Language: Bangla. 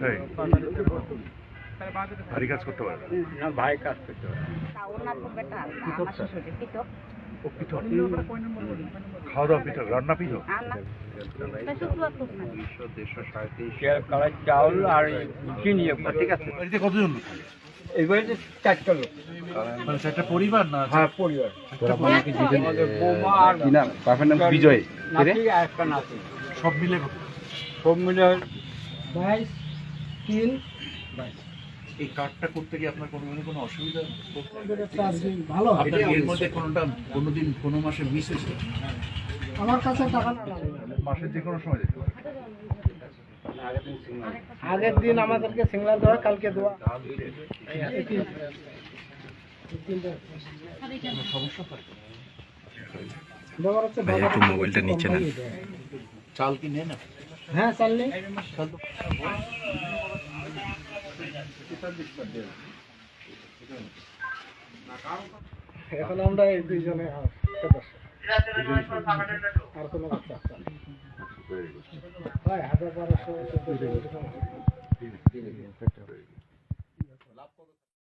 তাই? ভারী কাজ করতে পারে ভাই কাজ করতে পারে তা ওনার তো বেটা আমার শ্বশুরের পিতক ও পিঠক। খাওয়া দাওয়া পিঠক রান্না পিঠক? আমার শুক্রবার খুব ভালো চাউল আর চিনি একবার, ঠিক আছে? কতজন চারটা লোক। মানে একটা পরিবার না হ্যাঁ পরিবার। একটা আমাদের বৌমা আর কি নাম? বাপের নাম বিজয়। নাতি আর একটা নাতি। সব মিলে কত? সব মিলে বাইশ তিন। এই কার্ডটা করতে গিয়ে আপনার কোনো কোনো অসুবিধা? ভালো আপনার এর মধ্যে কোনোটা কোনোদিন কোনো মাসে মিস হয়েছে? আমার কাছে টাকা না লাগে। মাসের যে কোনো সময় যেতে পারে আগের দিন আমাদেরকে সিঙ্গলার দেওয়া কালকে দেওয়া। ভাই একটু মোবাইলটা নিচে নেন। চাল কি নেন? হ্যাঁ চাল নেই। চাল এখন আমরা এই দুইজনে আর কোনো বাচ্চা। হয় হাজার বারোশো।